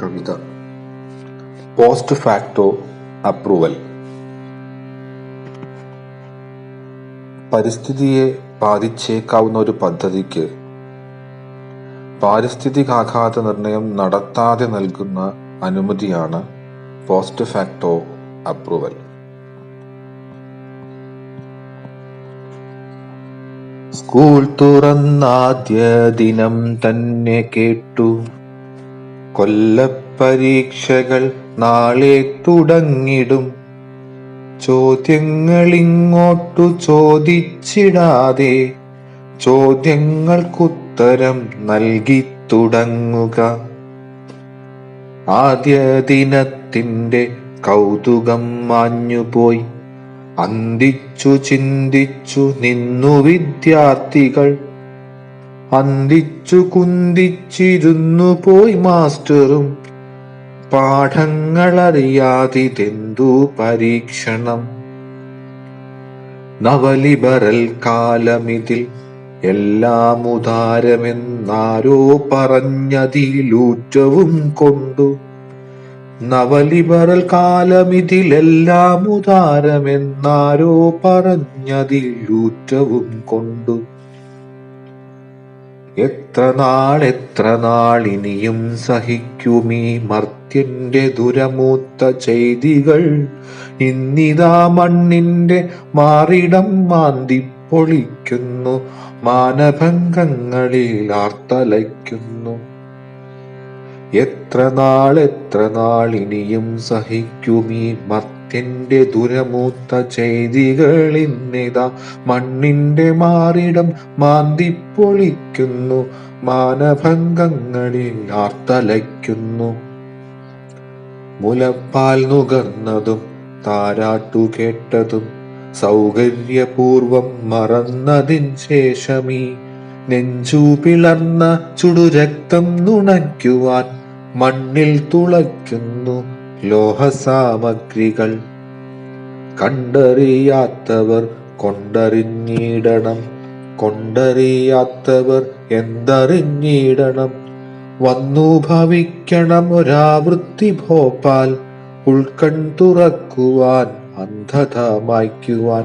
കവിത. Post facto approval പരിസ്ഥിതിയെ ബാധിച്ചേക്കാവുന്ന ഒരു പദ്ധതിക്ക് പാരിസ്ഥിതികാഘാത നിർണയം നടത്താതെ നൽകുന്ന അനുമതിയാണ് പോസ്റ്റ് ഫാക്ടോ അപ്രൂവൽ സ്കൂൾ തുറന്നാദ്യ ദിനം തന്നെ കേട്ടു. കൊല്ലപ്പരീക്ഷകൾ നാളെ തുടങ്ങിടും. ചോദ്യങ്ങളിങ്ങോട്ടു ചോദിച്ചിടാതെ ചോദ്യങ്ങൾക്കുത്തരം നൽകി തുടങ്ങുക. ആദ്യ ദിനത്തിന്റെ കൗതുകം മാഞ്ഞുപോയി അന്തിച്ചു ചിന്തിച്ചു നിന്നു വിദ്യാർത്ഥികൾ അന്തിച്ചു കുന്തിച്ചിരുന്നു പോയി മാസ്റ്ററും. പാഠങ്ങളറിയാതിതെന്തു പരീക്ഷണം? നവലിബറൽ കാലമിതിൽ എല്ലാം ഉദാരമെന്നാരോ പറഞ്ഞതിലൂറ്റവും കൊണ്ടു. നവലിബറൽ കാലമിതിലെല്ലാം ഉദാരമെന്നാരോ പറഞ്ഞതിലൂറ്റവും കൊണ്ടു. എത്ര നാൾ എത്ര നാൾ ഇനിയും സഹിക്കുമീ മർത്യന്റെ ദുരമൂത്ത ചെയ്തികൾ? ഇന്നിതാ മണ്ണിന്റെ മാറിടം മാന്തി പൊളിക്കുന്നു മാനഭംഗങ്ങളിൽ ആർത്തലയ്ക്കുന്നു. എത്ര നാൾ എത്ര നാൾ ഇനിയും സഹിക്കുമീ മർത്യന്റെ ദുരമൂത്ത ചെയ്തികളിന്നിതാ മണ്ണിന്റെ മാറിടം മാന്തിപ്പൊളിക്കുന്നു. മാനഭംഗങ്ങളിൽ ആർത്തലയ്ക്കുന്നു. മുലപ്പാൽ നുകർന്നതും താരാട്ടു കേട്ടതും സൗകര്യപൂർവം മറന്നതിൻ ശേഷമീ. നെഞ്ചു പിളർന്ന ചുടുരക്തം നുണയ്ക്കുവാൻ മണ്ണിൽ തുളയ്ക്കുന്നു. ലോഹസാമഗ്രികൾ കണ്ടറിയാത്തവർ കൊണ്ടറിഞ്ഞിടണം. കൊണ്ടറിയാത്തവർ എന്തറിഞ്ഞിടണം? വന്നു ഭവിക്കണം ഒരാവൃത്തി ഭോപ്പാൽ ഉൾക്കൺ തുറക്കുവാൻ അന്ധത മായ്ക്കുവാൻ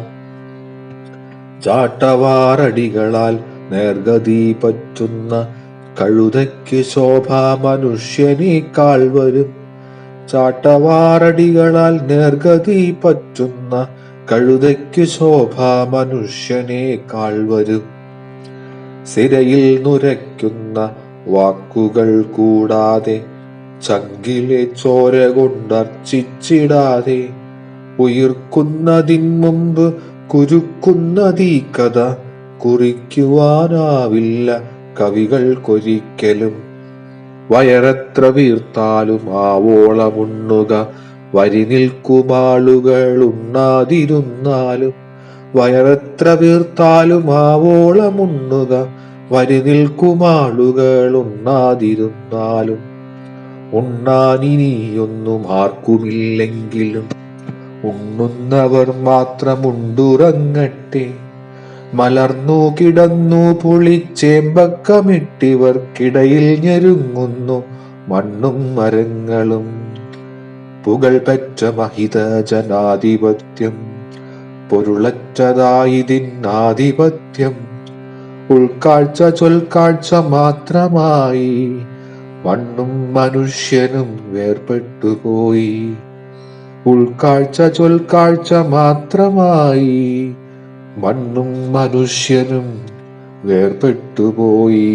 ചാട്ടവാറടികളാൽ നേർഗതി പറ്റുന്ന കഴുതയ്ക്ക് ശോഭ മനുഷ്യനേക്കാൾ വരും. ചാട്ടവാറടികളാൽ നേർഗതി പറ്റുന്ന കഴുതയ്ക്കു ശോഭ മനുഷ്യനേക്കാൾ വരും. സിരയിൽ നുരയ്ക്കുന്ന വാക്കുകൾ കൂടാതെ ചങ്കിലെ ചോര കൊണ്ടർച്ചിച്ചിടാതെ ഉയർക്കുന്നതിൻ മുമ്പ് കുരുക്കുന്നതീ കഥ കുറിക്കുവാനാവില്ല കവികൾക്കൊരിക്കലും. വയറെത്ര വീർത്താലും ആവോളമുണ്ണുക. വരി നിൽക്കുമാളുകൾ ഉണ്ണാതിരുന്നാലും വയറെത്ര വീർത്താലും ആവോളമുണ്ണുക. വരി നിൽക്കുമാളുകൾ ഉണ്ണാതിരുന്നാലും ഉണ്ണാനിനിയൊന്നും ആർക്കുമില്ലെങ്കിലും ഉണ്ണുന്നവർ മാത്രമുണ്ടുറങ്ങട്ടെ. മലർന്നു കിടന്നു പുളിച്ചേമ്പക്കമിട്ടിവർക്കിടയിൽ ഞെരുങ്ങുന്നു മണ്ണും മരങ്ങളും. പുകൾ പെറ്റ മഹിത ജനാധിപത്യം പൊരുളറ്റതായതിനാധിപത്യം ഉൾക്കാഴ്ച ചൊൽക്കാഴ്ച മാത്രമായി മണ്ണും മനുഷ്യനും വേർപെട്ടുപോയി. ഉൾക്കാഴ്ച ചൊൽക്കാഴ്ച മാത്രമായി മണ്ണും മനുഷ്യനും വേർപെട്ടുപോയി.